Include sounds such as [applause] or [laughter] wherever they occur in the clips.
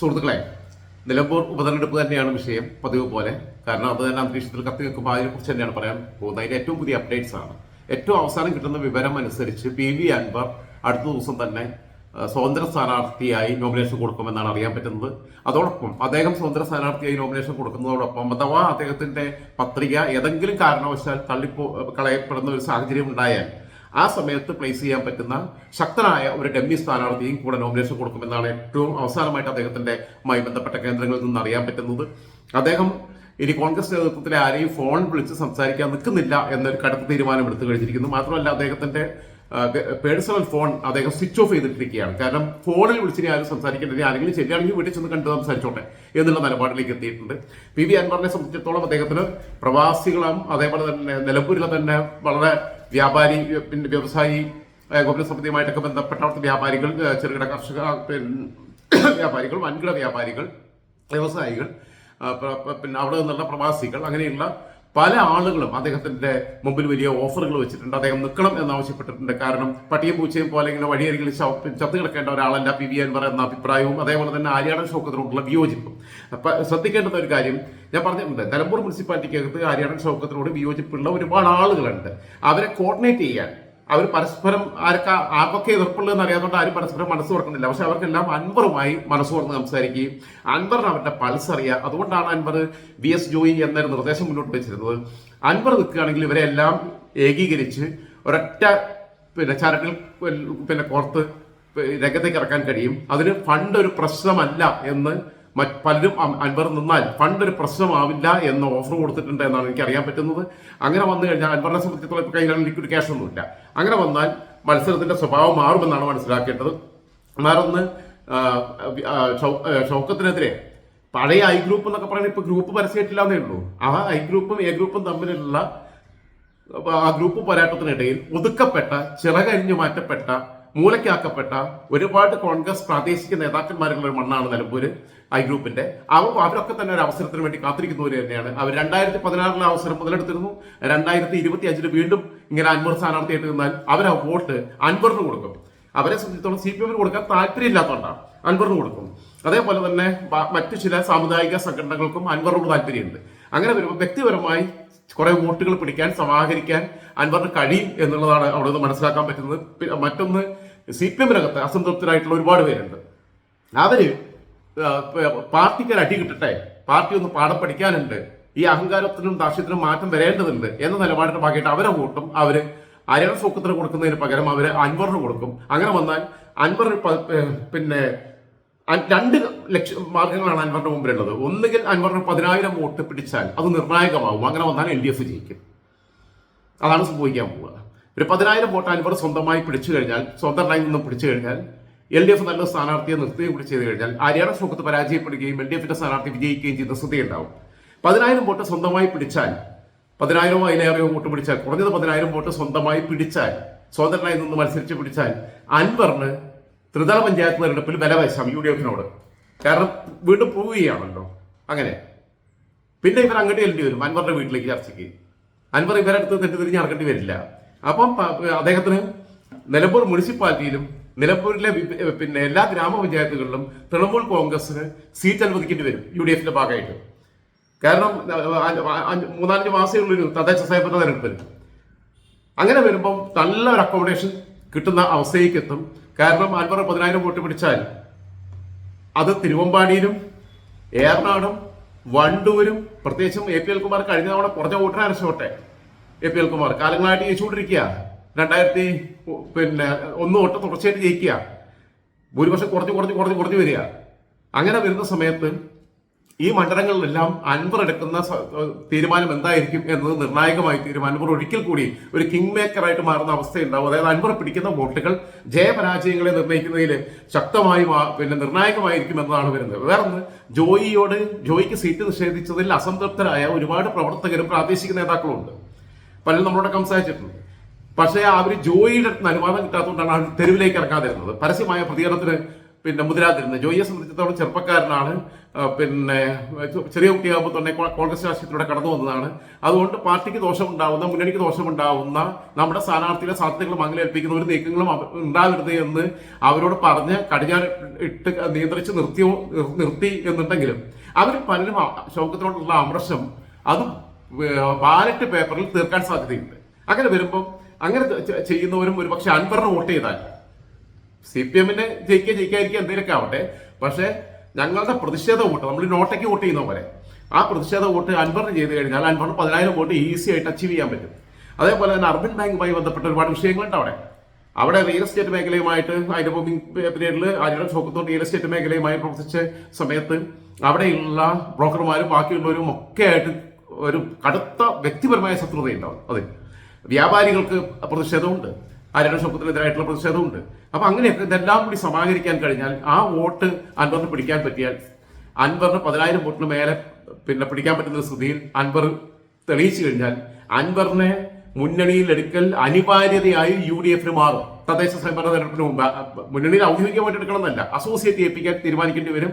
സുഹൃത്തുക്കളെ നിലമ്പൂർ ഉപതെരഞ്ഞെടുപ്പ് തന്നെയാണ് വിഷയം പതിവ് പോലെ. കാരണം അത് തന്നെ അന്തരീക്ഷത്തിൽ കത്തി നിൽക്കുമ്പോൾ അതിനെക്കുറിച്ച് തന്നെയാണ് പറയാൻ പോകുന്നത്. അതിന്റെ ഏറ്റവും പുതിയ അപ്ഡേറ്റ്സ് ആണ്. ഏറ്റവും അവസാനം കിട്ടുന്ന വിവരം അനുസരിച്ച് പി വി അൻവർ അടുത്ത ദിവസം തന്നെ സ്വതന്ത്ര സ്ഥാനാർത്ഥിയായി നോമിനേഷൻ കൊടുക്കുമെന്നാണ് അറിയാൻ പറ്റുന്നത്. അതോടൊപ്പം അദ്ദേഹം സ്വതന്ത്ര സ്ഥാനാർത്ഥിയായി നോമിനേഷൻ കൊടുക്കുന്നതോടൊപ്പം അഥവാ അദ്ദേഹത്തിന്റെ പത്രിക ഏതെങ്കിലും കാരണവശാൽ തള്ളിപ്പോ കളയപ്പെടുന്ന ഒരു സാഹചര്യം ഉണ്ടായാൽ ആ സമയത്ത് പ്ലേസ് ചെയ്യാൻ പറ്റുന്ന ശക്തനായ ഒരു ഡെമ്മി സ്ഥാനാർത്ഥിയും കൂടെ നോമിനേഷൻ കൊടുക്കുമെന്നാണ് ഏറ്റവും അവസാനമായിട്ട് അദ്ദേഹത്തിന്റെ മായി ബന്ധപ്പെട്ട കേന്ദ്രങ്ങളിൽ നിന്ന് അറിയാൻ പറ്റുന്നത്. അദ്ദേഹം ഇനി കോൺഗ്രസ് നേതൃത്വത്തിലെ ആരെയും ഫോൺ വിളിച്ച് സംസാരിക്കാൻ നിൽക്കുന്നില്ല എന്നൊരു കടുത്ത തീരുമാനം എടുത്തു കഴിഞ്ഞിരിക്കുന്നു. മാത്രമല്ല അദ്ദേഹത്തിന്റെ പേഴ്സണൽ ഫോൺ അദ്ദേഹം സ്വിച്ച് ഓഫ് ചെയ്തിട്ടിരിക്കുകയാണ്. കാരണം ഫോണിൽ വിളിച്ചിനി ആരും സംസാരിക്കേണ്ടത് ആരെങ്കിലും ശരിയാണെങ്കിൽ വീട്ടിൽ ചെന്ന് കണ്ട് സംസാരിച്ചോട്ടെ എന്നുള്ള നിലപാടിലേക്ക് എത്തിയിട്ടുണ്ട്. പി വി അൻവറിനെ സംബന്ധിച്ചിടത്തോളം അദ്ദേഹത്തിന് പ്രവാസികളും അതേപോലെ തന്നെ നിലമ്പൂരിലെ തന്നെ വളരെ വ്യാപാരി പിന്നെ വ്യവസായി ഗോപുര ഗോകുല സമിതിയുമായിട്ടൊക്കെ ബന്ധപ്പെട്ട വ്യാപാരികൾ ചെറുകിട കർഷക [coughs] വ്യാപാരികൾ വൻകിട വ്യാപാരികൾ വ്യവസായികൾ പിന്നെ അവിടെ നിന്നുള്ള പ്രവാസികൾ അങ്ങനെയുള്ള പല ആളുകളും അദ്ദേഹത്തിന്റെ മുമ്പിൽ വലിയ ഓഫറുകൾ വെച്ചിട്ടുണ്ട്. അദ്ദേഹം നിൽക്കണം എന്നാവശ്യപ്പെട്ടിട്ടുണ്ട് കാരണം പട്ടിയും പൂച്ചയും പോലെ ഇങ്ങനെ വഴിയരികിൽ ശവ- ചത്തു കിടക്കേണ്ട ഒരാളല്ല പി വി അൻവർ എന്ന അഭിപ്രായവും അതേപോലെ തന്നെ ആര്യാടൻ ഷൗക്കത്തിനോടുള്ള വിയോജിപ്പും. ശ്രദ്ധിക്കേണ്ടുന്ന ഒരു കാര്യം ഞാൻ പറഞ്ഞിട്ടുണ്ട്. നിലമ്പൂർ മുനിസിപ്പാലിറ്റിക്കകത്ത് ആര്യാടൻ ഷൗക്കത്തിനോട് വിയോജിപ്പുള്ള ഒരുപാട് ആളുകളുണ്ട്. അവരെ കോർഡിനേറ്റ് ചെയ്യാൻ അവർ പരസ്പരം ആരൊക്കെ ആർക്കൊക്കെ എതിർപ്പുള്ളതെന്ന് അറിയാത്തതുകൊണ്ട് ആരും പരസ്പരം മനസ്സ് തുറക്കുന്നില്ല. പക്ഷെ അവർക്കെല്ലാം അൻവറുമായി മനസ്സ് തുറന്ന് സംസാരിക്കുകയും അൻവറിന് അവരുടെ പൾസ് അറിയാം. അതുകൊണ്ടാണ് അൻവർ വി എസ് ജോയി എന്നൊരു നിർദ്ദേശം മുന്നോട്ട് വെച്ചിരുന്നത്. അൻവർ നിൽക്കുകയാണെങ്കിൽ ഇവരെ എല്ലാം ഏകീകരിച്ച് ഒരൊറ്റ പിന്നെ ചരട്ടിൽ പിന്നെ കോർത്ത് രംഗത്തേക്ക് ഇറക്കാൻ കഴിയും. അതിന് ഫണ്ട് ഒരു പ്രശ്നമല്ല എന്ന് മറ്റ് പലരും അൻവർ നിന്നാൽ ഫണ്ട് ഒരു പ്രശ്നമാവില്ല എന്ന ഓഫർ കൊടുത്തിട്ടുണ്ട് എന്നാണ് എനിക്ക് അറിയാൻ പറ്റുന്നത്. അങ്ങനെ വന്നു കഴിഞ്ഞാൽ അൻവറിനെ സംബന്ധിച്ചിടത്തോളം ഇപ്പോൾ കയ്യിലാണ് ലിക്വിഡ് ക്യാഷ് ഒന്നുമില്ല. അങ്ങനെ വന്നാൽ മത്സരത്തിന്റെ സ്വഭാവം മാറുമെന്നാണ് മനസ്സിലാക്കേണ്ടത്. മറന്ന് ഷൗക്കത്തിനെതിരെ പഴയ ഐ ഗ്രൂപ്പ് എന്നൊക്കെ പറയുന്നത് ഇപ്പൊ ഗ്രൂപ്പ് പരസ്യമായിട്ടില്ലാന്നേ ഉള്ളൂ. ആ ഐ ഗ്രൂപ്പും എ ഗ്രൂപ്പും തമ്മിലുള്ള ആ ഗ്രൂപ്പ് പോരാട്ടത്തിനിടയിൽ ഒതുക്കപ്പെട്ട ചിറകരിഞ്ഞു മാറ്റപ്പെട്ട മൂലക്കാക്കപ്പെട്ട ഒരുപാട് കോൺഗ്രസ് പ്രാദേശിക നേതാക്കന്മാരുള്ള ഒരു മണ്ണാണ് നിലമ്പൂര്. ഐ ഗ്രൂപ്പിന്റെ. അവ അവരൊക്കെ തന്നെ ഒരു അവസരത്തിന് വേണ്ടി കാത്തിരിക്കുന്നവർ തന്നെയാണ്. അവർ രണ്ടായിരത്തി പതിനാറിലെ അവസരം മുതലെടുത്തിരുന്നു. രണ്ടായിരത്തി ഇരുപത്തി അഞ്ചിൽ വീണ്ടും ഇങ്ങനെ അൻവർ സ്ഥാനാർത്ഥിയായിട്ട് നിന്നാൽ അവർ ആ വോട്ട് അൻവറിന് കൊടുക്കും. അവരെ സംബന്ധിച്ചിടത്തോളം സി പി എമ്മിന് കൊടുക്കാൻ താല്പര്യമില്ലാത്തതുകൊണ്ടാണ് അൻവറിന് കൊടുക്കും. അതേപോലെ തന്നെ മറ്റു ചില സാമുദായിക സംഘടനകൾക്കും അൻവറിനോട് താല്പര്യമുണ്ട്. അങ്ങനെ വരുമ്പോൾ വ്യക്തിപരമായി കുറെ വോട്ടുകൾ പിടിക്കാൻ സമാഹരിക്കാൻ അൻവറിന് കഴിയും എന്നുള്ളതാണ് അവിടെ നിന്ന് മനസ്സിലാക്കാൻ പറ്റുന്നത്. മറ്റൊന്ന് സി പി എമ്മിനകത്ത് അസംതൃപ്തരായിട്ടുള്ള ഒരുപാട് പേരുണ്ട്. അവർ പാർട്ടിക്ക് ഒരു അടി കിട്ടട്ടെ. പാർട്ടി ഒന്ന് പാഠം പഠിക്കാനുണ്ട്. ഈ അഹങ്കാരത്തിനും ദാക്ഷ്യത്തിനും മാറ്റം വരേണ്ടതുണ്ട് എന്ന നിലപാടിന്റെ ഭാഗമായിട്ട് അവരെ വോട്ടും അവർ അരിയണ സൂക്കത്തിന് കൊടുക്കുന്നതിന് പകരം അവർ അൻവറിന് കൊടുക്കും. അങ്ങനെ വന്നാൽ അൻവർ പിന്നെ രണ്ട് ലക്ഷ മാർഗങ്ങളാണ് അൻവറിന്റെ മുമ്പിലുള്ളത്. ഒന്നുകിൽ അൻവറിന് പതിനായിരം വോട്ട് പിടിച്ചാൽ അത് നിർണായകമാകും. അങ്ങനെ വന്നാൽ എൽ ഡി എഫ് ജയിക്കും. അതാണ് സംഭവിക്കാൻ പോവുക. ഒരു പതിനായിരം വോട്ട് അൻവർ സ്വന്തമായി പിടിച്ചു കഴിഞ്ഞാൽ സ്വന്തം ലൈനിൽ നിന്നും പിടിച്ചു കഴിഞ്ഞാൽ എൽ ഡി എഫ് നല്ല സ്ഥാനാർത്ഥിയെ നിർത്തുകയും കൂടി ചെയ്തു കഴിഞ്ഞാൽ ആര്യാട സമൂഹത്ത് പരാജയപ്പെടുകയും എൽ ഡി എഫിന്റെ സ്ഥാനാർത്ഥി വിജയിക്കുകയും ചെയ്യുന്ന സ്ഥിതി ഉണ്ടാവും പതിനായിരം വോട്ട് സ്വന്തമായി പിടിച്ചാൽ പതിനായിരമോ അതിലേറെയോ വോട്ട് പിടിച്ചാൽ കുറഞ്ഞത് പതിനായിരം വോട്ട് സ്വന്തമായി പിടിച്ചാൽ സ്വതന്ത്രനായി നിന്ന് മത്സരിച്ച് പിടിച്ചാൽ അൻവറിന് ത്രിതല പഞ്ചായത്ത് തെരഞ്ഞെടുപ്പിൽ ബലവശം വശം യു ഡി എഫിനോട്. കാരണം വീണ്ടും പ്രൂവ് ചെയ്യുകയാണല്ലോ അങ്ങനെ. പിന്നെ ഇവർ അങ്ങോട്ട് ചെല്ലേണ്ടി വരും അൻവറിന്റെ വീട്ടിലേക്ക് ചർച്ചയ്ക്ക്. അൻവർ ഇവരടുത്ത് തെറ്റിദ്ധരിഞ്ഞ് നടക്കേണ്ടി വരില്ല. അപ്പം അദ്ദേഹത്തിന് നിലമ്പൂർ മുനിസിപ്പാലിറ്റിയിലും നിലമ്പൂരിലെ പിന്നെ എല്ലാ ഗ്രാമപഞ്ചായത്തുകളിലും തൃണമൂൽ കോൺഗ്രസിന് സീറ്റ് അനുവദിക്കേണ്ടി വരും യു ഡി എഫിന്റെ ഭാഗമായിട്ട് കാരണം മൂന്നാലഞ്ച് മാസമേ ഉള്ളൊരു തദ്ദേശ സ്വയംഭരണ തെരഞ്ഞെടുപ്പിൽ അങ്ങനെ വരുമ്പം നല്ല ഒരു അക്കോമഡേഷൻ കിട്ടുന്ന അവസ്ഥയിലേക്ക് എത്തും. കാരണം അൻപത് പതിനായിരം വോട്ട് പിടിച്ചാൽ അത് തിരുവമ്പാടിയിലും ഏറനാടും വണ്ടൂരും പ്രത്യേകിച്ചും എ പി എൽ കുമാർ കഴിഞ്ഞ തവണ കുറഞ്ഞ വോട്ടിനെ അരച്ചോട്ടെ എ പി എൽ കുമാർ കാലങ്ങളായിട്ട് ജയിച്ചുകൊണ്ടിരിക്കുക രണ്ടായിരത്തി പിന്നെ ഒന്ന് തൊട്ട് തുടർച്ചയായിട്ട് ജയിക്കുക. ഭൂരിപക്ഷം കുറഞ്ഞു കുറഞ്ഞു കുറഞ്ഞു കുറഞ്ഞു വരിക. അങ്ങനെ വരുന്ന സമയത്ത് ഈ മണ്ഡലങ്ങളിലെല്ലാം അൻവർ എടുക്കുന്ന തീരുമാനം എന്തായിരിക്കും എന്നത് നിർണായകമായി തീരുമാനം. അൻവർ ഒരിക്കൽ കൂടി ഒരു കിങ് മേക്കറായിട്ട് മാറുന്ന അവസ്ഥയുണ്ടാവും. അതായത് അൻവർ പിടിക്കുന്ന വോട്ടുകൾ ജയപരാജയങ്ങളെ നിർണയിക്കുന്നതിൽ ശക്തമായി പിന്നെ നിർണായകമായിരിക്കും എന്നതാണ് വരുന്നത്. വേറൊന്ന് ജോയിയോട് ജോയിക്ക് സീറ്റ് നിഷേധിച്ചതിൽ അസംതൃപ്തരായ ഒരുപാട് പ്രവർത്തകരും പ്രാദേശിക നേതാക്കളും ഉണ്ട് പലരും നമ്മളോട് സംസാരിച്ചിട്ടുണ്ട്. പക്ഷേ അവർ ജോയിയുടെ അനുവാദം കിട്ടാത്തതുകൊണ്ടാണ് അവർ തെരുവിലേക്ക് ഇറക്കാതിരുന്നത് പരസ്യമായ പ്രതികരണത്തിന് പിന്നെ മുതിരാതിരുന്നത്. ജോയിയെ സംബന്ധിച്ചിടത്തോളം ചെറുപ്പക്കാരനാണ്. പിന്നെ ചെറിയ കുട്ടിയാകുമ്പോൾ തന്നെ കോൺഗ്രസ് രാഷ്ട്രീയത്തിലൂടെ കടന്നു വന്നതാണ്. അതുകൊണ്ട് പാർട്ടിക്ക് ദോഷമുണ്ടാവുന്ന മുന്നണിക്ക് ദോഷമുണ്ടാവുന്ന നമ്മുടെ സ്ഥാനാർത്ഥിയുടെ സാധ്യതകൾ മങ്ങലേൽപ്പിക്കുന്ന ഒരു നീക്കങ്ങളും ഉണ്ടാകരുത് എന്ന് അവരോട് പറഞ്ഞ് കടിഞ്ഞാൻ ഇട്ട് നിയന്ത്രിച്ച് നിർത്തിയോ നിർത്തി എന്നുണ്ടെങ്കിലും അവർ പലരും ശൗക്കത്തിനോടുള്ള അമർഷം അതും ബാലറ്റ് പേപ്പറിൽ തീർക്കാൻ സാധ്യതയുണ്ട്. അങ്ങനെ വരുമ്പോൾ അങ്ങനെ ചെയ്യുന്നവരും ഒരു പക്ഷെ അൻവറിന് വോട്ട് ചെയ്താൽ. സി പി എമ്മിന് ജയിക്കുക ജയിക്കാതിരിക്കുക എന്തെങ്കിലുമൊക്കെ ആവട്ടെ. പക്ഷേ ഞങ്ങളുടെ പ്രതിഷേധ വോട്ട് നമ്മൾ നോട്ടയ്ക്ക് വോട്ട് ചെയ്യുന്ന പോലെ ആ പ്രതിഷേധ വോട്ട് അൻവറിന് ചെയ്ത് കഴിഞ്ഞാൽ അൻവറിന് പതിനായിരം വോട്ട് ഈസി ആയിട്ട് അച്ചീവ് ചെയ്യാൻ പറ്റും. അതേപോലെ തന്നെ അർബൻ ബാങ്കുമായി ബന്ധപ്പെട്ട ഒരുപാട് വിഷയങ്ങളുണ്ട് അവിടെ. അവിടെ റിയൽ എസ്റ്റേറ്റ് മേഖലയുമായിട്ട് അതിന്റെ പീരീഡിൽ അതിന്റെ ഷോക്കത്തോട് റിയൽ എസ്റ്റേറ്റ് മേഖലയുമായി പ്രവർത്തിച്ച സമയത്ത് അവിടെയുള്ള ബ്രോക്കർമാരും ബാക്കിയുള്ളവരും ഒക്കെ ആയിട്ട് ഒരു കടുത്ത വ്യക്തിപരമായ ശത്രുതയുണ്ടാവും. അതെ. വ്യാപാരികൾക്ക് പ്രതിഷേധമുണ്ട്. ആരുടെ സമൂഹത്തിനെതിരായിട്ടുള്ള പ്രതിഷേധമുണ്ട്. അപ്പൊ അങ്ങനെയൊക്കെ ഇതെല്ലാം കൂടി സമാഹരിക്കാൻ കഴിഞ്ഞാൽ ആ വോട്ട് അൻവറിന് പിടിക്കാൻ പറ്റിയാൽ അൻവറിന് പതിനായിരം വോട്ടിന് മേലെ പിന്നെ പിടിക്കാൻ പറ്റുന്ന സ്ഥിതിയിൽ അൻവർ തെളിയിച്ചു കഴിഞ്ഞാൽ അൻവറിനെ മുന്നണിയിൽ എടുക്കൽ അനിവാര്യതയായി യു ഡി എഫിന് മാറും. തദ്ദേശ സ്വയംഭരണ തെരഞ്ഞെടുപ്പിന് മുമ്പ് മുന്നണിയിൽ ഔദ്യോഗികമായിട്ട് എടുക്കണമെന്നല്ല അസോസിയേറ്റ് ചെയ്യിപ്പിക്കാൻ തീരുമാനിക്കേണ്ടി വരും.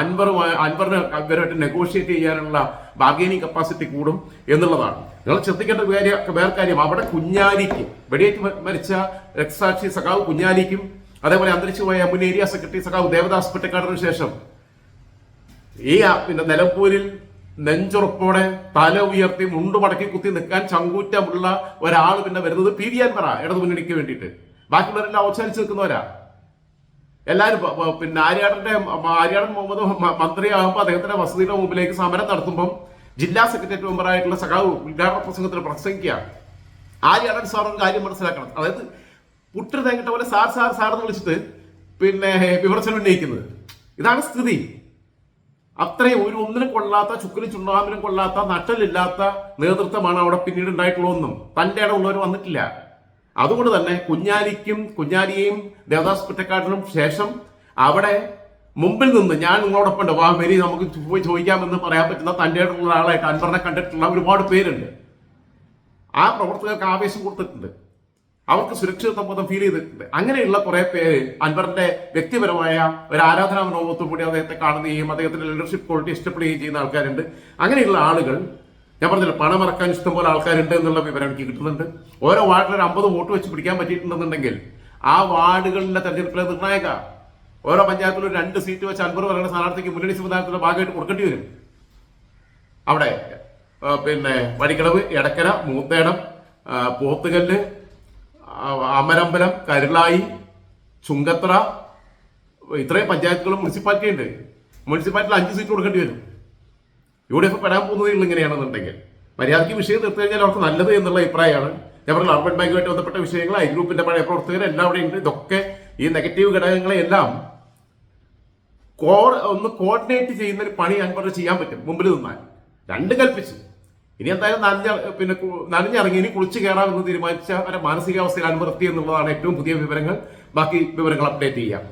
അൻവറുമായി അൻവറിന് ഇവരുമായിട്ട് നെഗോഷിയേറ്റ് ചെയ്യാനുള്ള ബാർഗൈനിങ് കപ്പാസിറ്റി കൂടും എന്നുള്ളതാണ്. നിങ്ങൾ ശ്രദ്ധിക്കേണ്ട വേറെ വേറെ കാര്യം. അവിടെ കുഞ്ഞാലിക്കും വെടിയേറ്റ് മരിച്ച രക്തസാക്ഷി സഖാവ് കുഞ്ഞാലിക്കും അതേപോലെ അന്തരിച്ചുപോയ മുൻ ഏരിയ സെക്രട്ടറി സഖാവ് ദേവദാസ് പെട്ടക്കാടിന് ശേഷം ഈ പിന്നെ നിലമ്പൂരിൽ നെഞ്ചുറപ്പോടെ തല ഉയർത്തി മുണ്ടു മടക്കി കുത്തി നിൽക്കാൻ ചങ്കൂറ്റമുള്ള ഒരാൾ പിന്നെ വരുന്നത് പി വി അൻവറ ഇടതു മുന്നണിക്ക് വേണ്ടിയിട്ട്. ബാക്കിയുള്ളവരെല്ലാം അവസാനിച്ച് നിൽക്കുന്നവരാ. എല്ലാവരും പിന്നെ ആര്യാടന്റെ ആര്യാടൻ മുഹമ്മദ് മന്ത്രിയാകുമ്പോൾ അദ്ദേഹത്തിന്റെ വസതിയുടെ മുമ്പിലേക്ക് സമരം നടത്തുമ്പം ജില്ലാ സെക്രട്ടേറിയറ്റ് മെമ്പറായിട്ടുള്ള സഖാവ് ഉദ്ഘാടന പ്രസംഗത്തിൽ പ്രസംഗിക്കുക. ആര്യാടൻ സാർ കാര്യം മനസ്സിലാക്കണം. അതായത് പുട്ടിന് തേങ്ങിട്ട പോലെ സാർ സാർ സാർ എന്ന് വിളിച്ചിട്ട് പിന്നെ വിമർശനം ഉന്നയിക്കുന്നത്. ഇതാണ് സ്ഥിതി. അത്രയും ഒരു ഒന്നിനും കൊള്ളാത്ത ചുക്കിനും ചുണ്ണാമ്പിനും കൊള്ളാത്ത നട്ടലില്ലാത്ത നേതൃത്വമാണ് അവിടെ പിന്നീട് ഉണ്ടായിട്ടുള്ളതെന്നും ഇടം ഉള്ളവർ വന്നിട്ടില്ല. അതുകൊണ്ട് തന്നെ കുഞ്ഞാലിക്കും കുഞ്ഞാലിയെയും ദേവദാസ് കുറ്റക്കാടിനും ശേഷം അവിടെ മുമ്പിൽ നിന്ന് ഞാൻ നിങ്ങളോടൊപ്പം ഉണ്ട് വാ മേരി നമുക്ക് പോയി ചോദിക്കാമെന്ന് പറയാൻ പറ്റുന്ന തന്റെ ഇടമുള്ള ആളായിട്ട് അൻവറിനെ കണ്ടിട്ടുള്ള ഒരുപാട് പേരുണ്ട്. ആ പ്രവർത്തകർക്ക് ആവേശം കൊടുത്തിട്ടുണ്ട്. അവർക്ക് സുരക്ഷിതത്വ ബോധം ഫീൽ ചെയ്തിട്ടുണ്ട്. അങ്ങനെയുള്ള കുറെ പേര് അൻവറിന്റെ വ്യക്തിപരമായ ഒരു ആരാധനാ മനോഭാവത്തോടു കൂടി അദ്ദേഹത്തെ കാണുകയും അദ്ദേഹത്തിന്റെ ലീഡർഷിപ്പ് ക്വാളിറ്റി ഇഷ്ടപ്പെടുകയും ചെയ്യുന്ന ആൾക്കാരുണ്ട്. അങ്ങനെയുള്ള ആളുകൾ ഞാൻ പറഞ്ഞില്ല പണം ഇറക്കാൻ ഇഷ്ടംപോലെ ആൾക്കാരുണ്ട് എന്നുള്ള വിവരം എനിക്ക് കിട്ടുന്നുണ്ട്. ഓരോ വാർഡിൽ ഒരു അമ്പത് വോട്ട് വെച്ച് പിടിക്കാൻ പറ്റിയിട്ടുണ്ടെന്നുണ്ടെങ്കിൽ ആ വാർഡുകളിലെ തെരഞ്ഞെടുപ്പിലെ നിർണായക ഓരോ പഞ്ചായത്തിലും രണ്ട് സീറ്റ് വെച്ച് അൻപത് പറയുന്ന സ്ഥാനാർത്ഥിക്ക് മുന്നണി സംവിധാനത്തിന്റെ ഭാഗമായിട്ട് കൊടുക്കേണ്ടി വരും. അവിടെ പിന്നെ വഴിക്കടവ് എടക്കര മൂത്തേടം പോത്തുകല്ല് അമരമ്പലം കരുളായി ചുങ്കത്ര ഇത്രയും പഞ്ചായത്തുകളും മുനിസിപ്പാലിറ്റി ഉണ്ട്. മുനിസിപ്പാലിറ്റിയിൽ അഞ്ച് സീറ്റ് കൊടുക്കേണ്ടി വരും. യു ഡി എഫ് പെടാൻ പോകുന്നത് ഇങ്ങനെയാണെന്നുണ്ടെങ്കിൽ. മര്യാദയ്ക്ക് വിഷയം തീർത്തു കഴിഞ്ഞാൽ അവർക്ക് നല്ലത് എന്നുള്ള അഭിപ്രായമാണ്. ഞാൻ പറഞ്ഞ അർബൻ ബാങ്കുമായിട്ട് ബന്ധപ്പെട്ട വിഷയങ്ങൾ ഐ ഗ്രൂപ്പിന്റെ പഴയ പ്രവർത്തകർ എല്ലാം അവിടെ ഉണ്ട്. ഇതൊക്കെ ഈ നെഗറ്റീവ് ഘടകങ്ങളെല്ലാം കോ ഒന്ന് കോർഡിനേറ്റ് ചെയ്യുന്ന ഒരു പണി അൻവർ ചെയ്യാൻ പറ്റും മുമ്പിൽ നിന്നാൽ. രണ്ട് കൽപ്പിച്ചു. ഇനി എന്തായാലും നനഞ്ഞ പിന്നെ നനഞ്ഞിറങ്ങി ഇനി കുളിച്ച് കയറാമെന്ന് തീരുമാനിച്ച അവരുടെ മാനസികാവസ്ഥയിൽ അൻവർ എന്നുള്ളതാണ് ഏറ്റവും പുതിയ വിവരങ്ങൾ. ബാക്കി വിവരങ്ങൾ അപ്ഡേറ്റ് ചെയ്യാം.